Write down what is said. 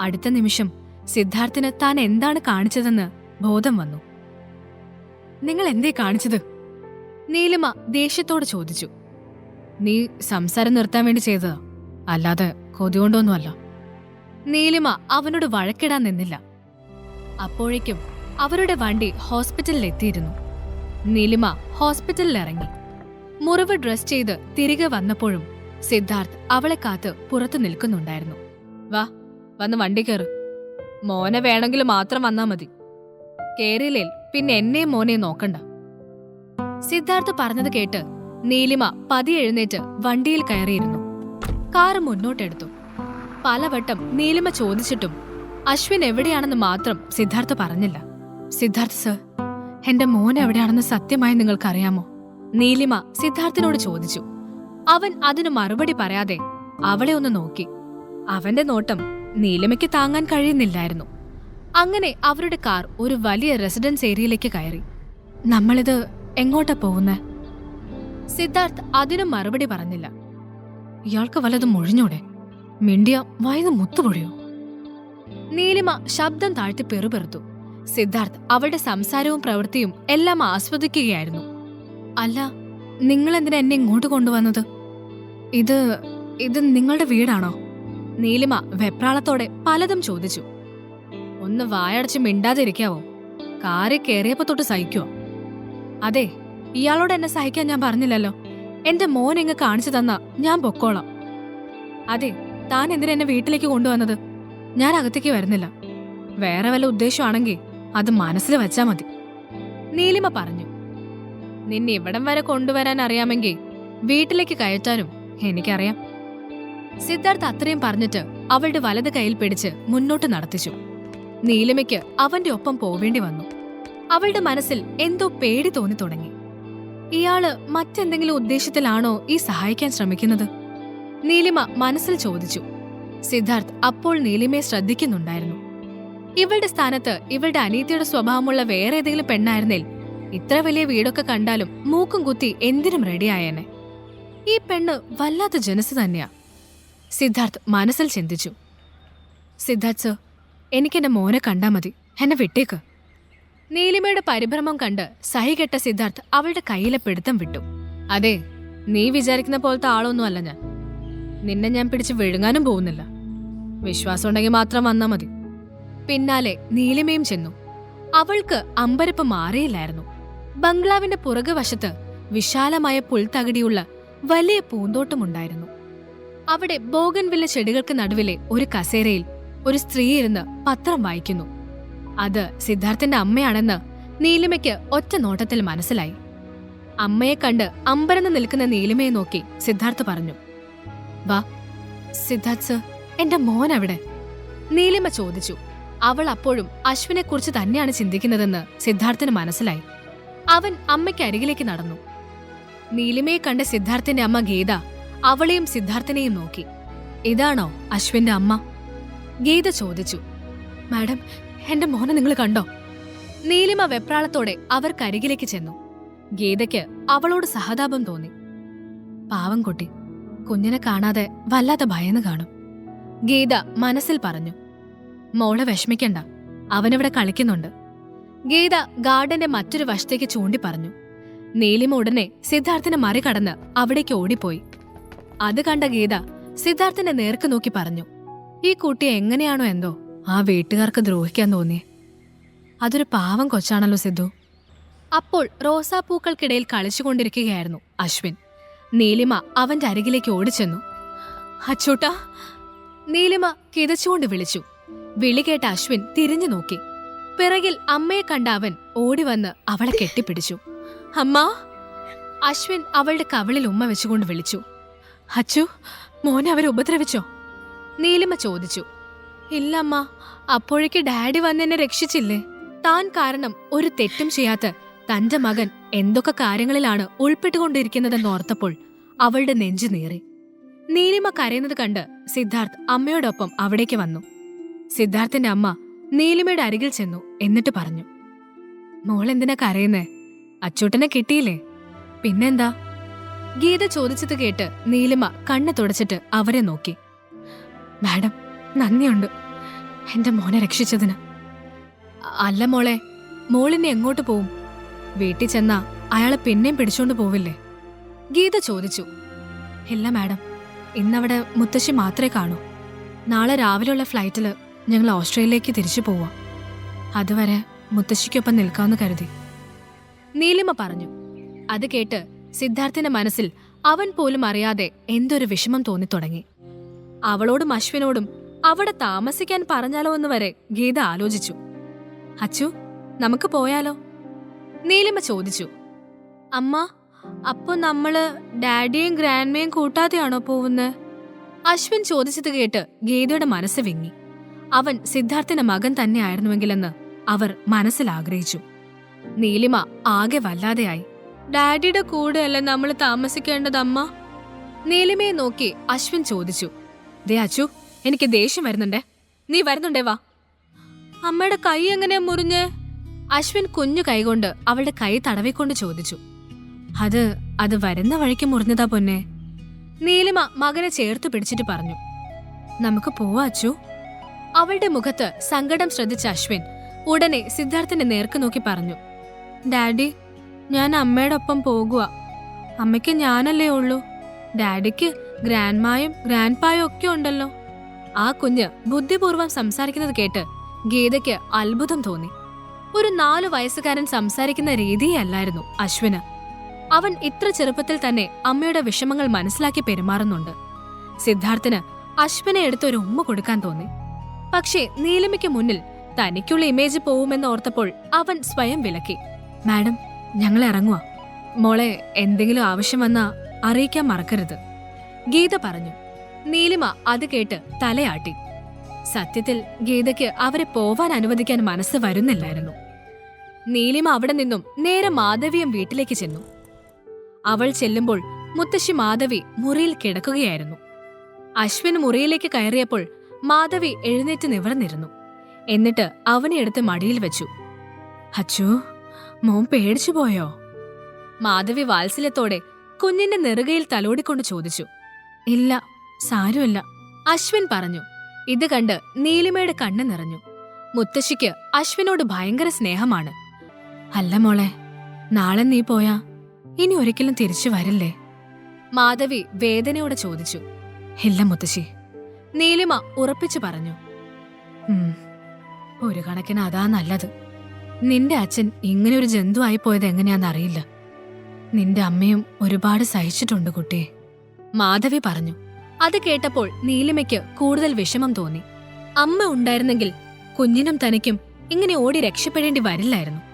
അടുത്ത നിമിഷം സിദ്ധാർത്ഥിന് താൻ എന്താണ് കാണിച്ചതെന്ന് ബോധം വന്നു. നിങ്ങൾ എന്തേ കാണിച്ചത്? നീലിമ ദേഷ്യത്തോട് ചോദിച്ചു. നീ സംസാരം നിർത്താൻ വേണ്ടി ചെയ്തതാ. അല്ലാതെ കൊതികൊണ്ടൊന്നുമല്ല. നീലിമ അവനോട് വഴക്കിടാൻ നിന്നില്ല. അപ്പോഴേക്കും അവരുടെ വണ്ടി ഹോസ്പിറ്റലിൽ എത്തിയിരുന്നു നീലിമ ഹോസ്പിറ്റലിൽ ഇറങ്ങി മുറിവ് ഡ്രസ് ചെയ്ത് തിരികെ വന്നപ്പോഴും സിദ്ധാർത്ഥ് അവളെ കാത്ത് പുറത്തു നിൽക്കുന്നുണ്ടായിരുന്നു. വാ വന്ന് വണ്ടി കയറ് മോനെ വേണമെങ്കിൽ മാത്രം വന്നാ മതി. കേറിയില്ലേൽ പിന്നെ എന്നെയും മോനെ നോക്കണ്ട. സിദ്ധാർത്ഥ് പറഞ്ഞത് കേട്ട് നീലിമ പതി എഴുന്നേറ്റ് വണ്ടിയിൽ കയറിയിരുന്നു. കാറ് മുന്നോട്ടെടുത്തു. പലവട്ടം നീലിമ ചോദിച്ചിട്ടും അശ്വിൻ എവിടെയാണെന്ന് മാത്രം സിദ്ധാർത്ഥ് പറഞ്ഞില്ല. സിദ്ധാർത്ഥ് സർ എന്റെ മോൻ എവിടെയാണെന്ന് സത്യമായി നിങ്ങൾക്കറിയാമോ? നീലിമ സിദ്ധാർത്ഥിനോട് ചോദിച്ചു. അവൻ അതിനു മറുപടി പറയാതെ അവളെ ഒന്ന് നോക്കി. അവന്റെ നോട്ടം നീലിമയ്ക്ക് താങ്ങാൻ കഴിയുന്നില്ലായിരുന്നു. അങ്ങനെ അവരുടെ കാർ ഒരു വലിയ റെസിഡൻസ് ഏരിയയിലേക്ക് കയറി. നമ്മളിത് എങ്ങോട്ടാ പോകുന്നേ? സിദ്ധാർത്ഥ് അതിനും മറുപടി പറഞ്ഞില്ല. ഇയാൾക്ക് വല്ലതും മൊഴിഞ്ഞൂടെ? മിണ്ടിയ വയത് മുത്തുപൊഴിയോ? നീലിമ ശബ്ദം താഴ്ത്തി പെറുപെറുത്തു. സിദ്ധാർത്ഥ് അവളുടെ സംസാരവും പ്രവൃത്തിയും എല്ലാം ആസ്വദിക്കുകയായിരുന്നു. അല്ല നിങ്ങൾ എന്തിനാ എന്നെ ഇങ്ങോട്ട് കൊണ്ടുവന്നത്? ഇത് ഇത് നിങ്ങളുടെ വീടാണോ? നീലിമ വെപ്രാളത്തോടെ പലതും ചോദിച്ചു. ഒന്ന് വായടച്ച് മിണ്ടാതിരിക്കാവോ? കാറി കയറിയപ്പോ തൊട്ട് സഹിക്കുവോ? അതെ ഇയാളോട് എന്നെ സഹിക്കാൻ ഞാൻ പറഞ്ഞില്ലല്ലോ. എന്റെ മോൻ എങ്ങ് കാണിച്ചു തന്ന ഞാൻ പൊക്കോളാം. അതെ താൻ എന്തിനാ എന്നെ വീട്ടിലേക്ക് കൊണ്ടുവന്നത്? ഞാൻ അകത്തേക്ക് വരുന്നില്ല. വേറെ വല്ല ഉദ്ദേശമാണെങ്കിൽ അത് മനസ്സിൽ വെച്ചാ മതി. നീലിമ പറഞ്ഞു. നിന്നെ ഇവിടം വരെ കൊണ്ടുവരാൻ അറിയാമെങ്കിൽ വീട്ടിലേക്ക് കയറ്റാനും എനിക്കറിയാം. സിദ്ധാർത്ഥ് അത്രയും പറഞ്ഞിട്ട് അവളുടെ വലത് കൈയിൽ പിടിച്ച് മുന്നോട്ട് നടത്തിച്ചു. നീലിമയ്ക്ക് അവന്റെ ഒപ്പം പോവേണ്ടി വന്നു. അവളുടെ മനസ്സിൽ എന്തോ പേടി തോന്നി തുടങ്ങി. ഇയാൾ മറ്റെന്തെങ്കിലും ഉദ്ദേശത്തിലാണോ ഈ സഹായിക്കാൻ ശ്രമിക്കുന്നത്? നീലിമ മനസ്സിൽ ചോദിച്ചു. സിദ്ധാർത്ഥ് അപ്പോൾ നീലിമയെ ശ്രദ്ധിക്കുന്നുണ്ടായിരുന്നു. ഇവളുടെ സ്ഥാനത്ത് ഇവളുടെ അനീതിയുടെ സ്വഭാവമുള്ള വേറെ ഏതെങ്കിലും പെണ്ണായിരുന്നേൽ ഇത്ര വലിയ വീടൊക്കെ കണ്ടാലും മൂക്കും കുത്തി എന്തിനും റെഡിയായേനെ ഈ പെണ്ണ് വല്ലാത്ത ജനസ് തന്നെയാ. സിദ്ധാർത്ഥ് മനസ്സിൽ ചിന്തിച്ചു. സിദ്ധാർത്ഥ് സർ എനിക്കെന്റെ മോനെ കണ്ടാ മതി. എന്നെ വിട്ടേക്ക്. നീലിമയുടെ പരിഭ്രമം കണ്ട് സഹികെട്ട സിദ്ധാർത്ഥ് അവളുടെ കയ്യിലെ പിടുത്തം വിട്ടു. അതെ നീ വിചാരിക്കുന്ന പോലത്തെ ആളൊന്നും അല്ല ഞാൻ. നിന്നെ ഞാൻ പിടിച്ച് വിഴുങ്ങാനും പോകുന്നില്ല. വിശ്വാസം ഉണ്ടെങ്കിൽ മാത്രം വന്നാ മതി. പിന്നാലെ നീലിമയും ചെന്നു. അവൾക്ക് അമ്പരപ്പ് മാറിയില്ലായിരുന്നു. ബംഗ്ലാവിന്റെ പുറകുവശത്ത് വിശാലമായ പുൽത്തകിടിയുള്ള വലിയ പൂന്തോട്ടമുണ്ടായിരുന്നു. അവിടെ ബോഗൻവില്ല ചെടികൾക്ക് നടുവിലെ ഒരു കസേരയിൽ ഒരു സ്ത്രീ ഇരുന്ന് പത്രം വായിക്കുന്നു. അത് സിദ്ധാർത്ഥന്റെ അമ്മയാണെന്ന് നീലിമയ്ക്ക് ഒറ്റ നോട്ടത്തിൽ മനസ്സിലായി. അമ്മയെ കണ്ട് അമ്പരന്ന് നിൽക്കുന്ന നീലിമയെ നോക്കി സിദ്ധാർത്ഥ് പറഞ്ഞു വാ സിദ്ധാർത്ഥ് എന്റെ മോൻ അവിടെ. നീലിമ ചോദിച്ചു അവൾ അപ്പോഴും അശ്വിനെ കുറിച്ച് തന്നെയാണ് ചിന്തിക്കുന്നതെന്ന് സിദ്ധാർത്ഥിന് മനസ്സിലായി. അവൻ അമ്മയ്ക്ക് അരികിലേക്ക് നടന്നു. നീലിമയെ കണ്ട സിദ്ധാർത്ഥിന്റെ അമ്മ ഗീത അവളെയും സിദ്ധാർത്ഥനെയും നോക്കി. ഇതാണോ അശ്വിന്റെ അമ്മ? ഗീത ചോദിച്ചു. മാഡം എന്റെ മോനെ നിങ്ങൾ കണ്ടോ? നീലിമ വെപ്രാളത്തോടെ അവർ അവർക്കരികിലേക്ക് ചെന്നു. ഗീതയ്ക്ക് അവളോട് സഹതാപം തോന്നി. പാവം കുട്ടി കുഞ്ഞിനെ കാണാതെ വല്ലാതെ ഭയന്ന് കാണും. ഗീത മനസ്സിൽ പറഞ്ഞു. മോളെ വിഷമിക്കണ്ട അവനിവിടെ കളിക്കുന്നുണ്ട്. ഗീത ഗാർഡന്റെ മറ്റൊരു വശത്തേക്ക് ചൂണ്ടി പറഞ്ഞു നീലിമ ഉടനെ സിദ്ധാർത്ഥിനെ മറികടന്ന് അവിടേക്ക് ഓടിപ്പോയി. അത് കണ്ട ഗീത സിദ്ധാർത്ഥിന്റെ നേർക്ക് നോക്കി പറഞ്ഞു ഈ കുട്ടി എങ്ങനെയാണോ എന്തോ? ആ വീട്ടുകാർക്ക് ദ്രോഹിക്കാൻ തോന്നി അതൊരു പാവം കൊച്ചാണല്ലോ സിദ്ധു. അപ്പോൾ റോസാപ്പൂക്കൾക്കിടയിൽ കളിച്ചുകൊണ്ടിരിക്കുകയായിരുന്നു അശ്വിൻ. നീലിമ അവന്റെ അരികിലേക്ക് ഓടിച്ചെന്നു. അച്ചൂട്ട നീലിമ കിതച്ചുകൊണ്ട് വിളിച്ചു. വിളി കേട്ട അശ്വിൻ തിരിഞ്ഞു നോക്കി. പിറകിൽ അമ്മയെ കണ്ട അവൻ ഓടി വന്ന് അവളെ കെട്ടിപ്പിടിച്ചു. അമ്മ അശ്വിൻ അവളുടെ കവളിൽ ഉമ്മ വെച്ചുകൊണ്ട് വിളിച്ചു. അച്ചു മോനെ അവരെ ഉപദ്രവിച്ചോ? നീലിമ ചോദിച്ചു. ഇല്ലമ്മ അപ്പോഴേക്ക് ഡാഡി വന്നെന്നെ രക്ഷിച്ചില്ലേ? താൻ കാരണം ഒരു തെറ്റും ചെയ്യാത്ത തന്റെ മകൻ എന്തൊക്കെ കാര്യങ്ങളിലാണ് ഉൾപ്പെട്ടുകൊണ്ടിരിക്കുന്നതെന്ന് ഓർത്തപ്പോൾ അവളുടെ നെഞ്ചു നീറി. നീലിമ കരയുന്നത് കണ്ട് സിദ്ധാർത്ഥ് അമ്മയോടൊപ്പം അവിടേക്ക് വന്നു. സിദ്ധാർത്ഥിന്റെ അമ്മ നീലിമയുടെ അരികിൽ ചെന്നു എന്നിട്ട് പറഞ്ഞു. മോൾ എന്തിനാ കരയുന്നേ? അച്ചൂട്ടനെ കിട്ടിയില്ലേ? പിന്നെന്താ? ഗീത ചോദിച്ചത് കേട്ട് നീലിമ കണ്ണ് തുടച്ചിട്ട് അവരെ നോക്കി. മാഡം നന്ദിയുണ്ട്. എന്റെ മോനെ രക്ഷിച്ചതിന്. അല്ല മോളെ മോളിനെ എങ്ങോട്ട് പോവും? വീട്ടിൽ ചെന്നാ അയാളെ പിന്നെയും പിടിച്ചോണ്ട് പോവില്ലേ? ഗീത ചോദിച്ചു. ഇല്ല മാഡം ഇന്നവിടെ മുത്തശ്ശി മാത്രമേ കാണൂ. നാളെ രാവിലെയുള്ള ഫ്ലൈറ്റിൽ ഞങ്ങൾ ഓസ്ട്രേലിയയിലേക്ക് തിരിച്ചു പോവാം. അതുവരെ മുത്തശ്ശിക്കൊപ്പം നിൽക്കാമെന്ന് കരുതി. നീലിമ പറഞ്ഞു. അത് കേട്ട് സിദ്ധാർത്ഥിന്റെ മനസ്സിൽ അവൻ പോലും അറിയാതെ എന്തൊരു വിഷമം തോന്നിത്തുടങ്ങി. അവളോടും അശ്വിനോടും അവിടെ താമസിക്കാൻ പറഞ്ഞാലോ എന്ന് വരെ ഗീത ആലോചിച്ചു. അച്ചു നമുക്ക് പോയാലോ? നീലിമ ചോദിച്ചു. അമ്മ അപ്പൊ നമ്മൾ ഡാഡിയും ഗ്രാൻഡ്മയും കൂട്ടാതെയാണോ പോകുന്നത് അശ്വിൻ ചോദിച്ചത് കേട്ട് ഗീതയുടെ മനസ്സ് വിങ്ങി. അവൻ സിദ്ധാർത്ഥിന്റെ മകൻ തന്നെയായിരുന്നുവെങ്കിലെന്ന് അവർ മനസ്സിൽ ആഗ്രഹിച്ചു. നീലിമ ആകെ വല്ലാതെയായി. ഡാഡിയുടെ കൂടെയല്ല നമ്മൾ താമസിക്കേണ്ടത് അമ്മ നീലിമയെ നോക്കി അശ്വിൻ ചോദിച്ചു. ദേ അച്ചു എനിക്ക് ദേഷ്യം വരുന്നുണ്ടേ. നീ വരുന്നുണ്ടേ വാ. അമ്മയുടെ കൈ എങ്ങനെയാ മുറിഞ്ഞ്? അശ്വിൻ കുഞ്ഞു കൈകൊണ്ട് അവളുടെ കൈ തടവിക്കൊണ്ട് ചോദിച്ചു. അത് അത് വരുന്ന വഴിക്ക് മുറിഞ്ഞതാ പൊന്നെ. നീലിമ മകനെ ചേർത്ത് പിടിച്ചിട്ട് പറഞ്ഞു. നമുക്ക് പോവാ അച്ചു. അവളുടെ മുഖത്ത് സങ്കടം ശ്രദ്ധിച്ച അശ്വിൻ ഉടനെ സിദ്ധാർത്ഥിന്റെ നേർക്ക് നോക്കി പറഞ്ഞു. ഡാഡി ഞാൻ അമ്മയുടെ ഒപ്പം പോകുക അമ്മയ്ക്ക് ഞാനല്ലേ ഉള്ളൂ. ഡാഡിക്ക് ഗ്രാൻഡ്മായും ഗ്രാൻഡ്പായും ഒക്കെ ഉണ്ടല്ലോ. ആ കുഞ്ഞ് ബുദ്ധിപൂർവം സംസാരിക്കുന്നത് കേട്ട് ഗീതയ്ക്ക് അത്ഭുതം തോന്നി. ഒരു നാലു വയസ്സുകാരൻ സംസാരിക്കുന്ന രീതിയല്ലായിരുന്നു അശ്വിന്. അവൻ ഇത്ര ചെറുപ്പത്തിൽ തന്നെ അമ്മയുടെ വിഷമങ്ങൾ മനസ്സിലാക്കി പെരുമാറുന്നുണ്ട്. സിദ്ധാർത്ഥിന് അശ്വിനെ എടുത്ത് ഒരു ഉമ്മ കൊടുക്കാൻ തോന്നി. പക്ഷേ നീലമയ്ക്ക് മുന്നിൽ തനിക്കുള്ള ഇമേജ് പോവുമെന്ന് ഓർത്തപ്പോൾ അവൻ സ്വയം വിലക്കി. മാഡം ഞങ്ങൾ ഇറങ്ങുക മോളെ എന്തെങ്കിലും ആവശ്യം വന്നാ അറിയിക്കാൻ മറക്കരുത്. ഗീത പറഞ്ഞു. നീലിമ അത് കേട്ട് തലയാട്ടി. സത്യത്തിൽ ഗീതയ്ക്ക് അവരെ പോവാൻ അനുവദിക്കാൻ മനസ്സ് വരുന്നില്ലായിരുന്നു. നീലിമ അവിടെ നിന്നും നേരെ മാധവിയും വീട്ടിലേക്ക് ചെന്നു. അവൾ ചെല്ലുമ്പോൾ മുത്തശ്ശി മാധവി മുറിയിൽ കിടക്കുകയായിരുന്നു. അശ്വിൻ മുറിയിലേക്ക് കയറിയപ്പോൾ മാധവി എഴുന്നേറ്റ് നിവർന്നിരുന്നു. എന്നിട്ട് അവനെ എടുത്ത് മടിയിൽ വെച്ചു. അച്ചു മോൻ പേടിച്ചു പോയോ? മാധവി വാത്സല്യത്തോടെ കുഞ്ഞിന്റെ നെറുകയിൽ തലോടിക്കൊണ്ട് ചോദിച്ചു. ഇല്ല സാരമില്ല. അശ്വിൻ പറഞ്ഞു. ഇത് കണ്ട് നീലിമയുടെ കണ്ണ് നിറഞ്ഞു. മുത്തശ്ശിക്ക് അശ്വിനോട് ഭയങ്കര സ്നേഹമാണ്. അല്ല മോളെ നാളെ നീ പോയാ? ഇനി ഒരിക്കലും തിരിച്ചു വരില്ലേ? മാധവി വേദനയോടെ ചോദിച്ചു. ഇല്ല മുത്തശ്ശി. നീലിമ ഉറപ്പിച്ചു പറഞ്ഞു. ഒരു കണക്കിന് അതാ നല്ലത്. നിന്റെ അച്ഛൻ ഇങ്ങനെ ഒരു ജന്തുവായി പോയത് എങ്ങനെയാണെന്നറിയില്ല നിന്റെ അമ്മയും ഒരുപാട് സഹിച്ചിട്ടുണ്ട് കുട്ടിയെ മാധവി പറഞ്ഞു. അത് കേട്ടപ്പോൾ നീലിമയ്ക്ക് കൂടുതൽ വിഷമം തോന്നി. അമ്മ ഉണ്ടായിരുന്നെങ്കിൽ കുഞ്ഞിനും തനിക്കും ഇങ്ങനെ ഓടി രക്ഷപ്പെടേണ്ടി വരില്ലായിരുന്നു.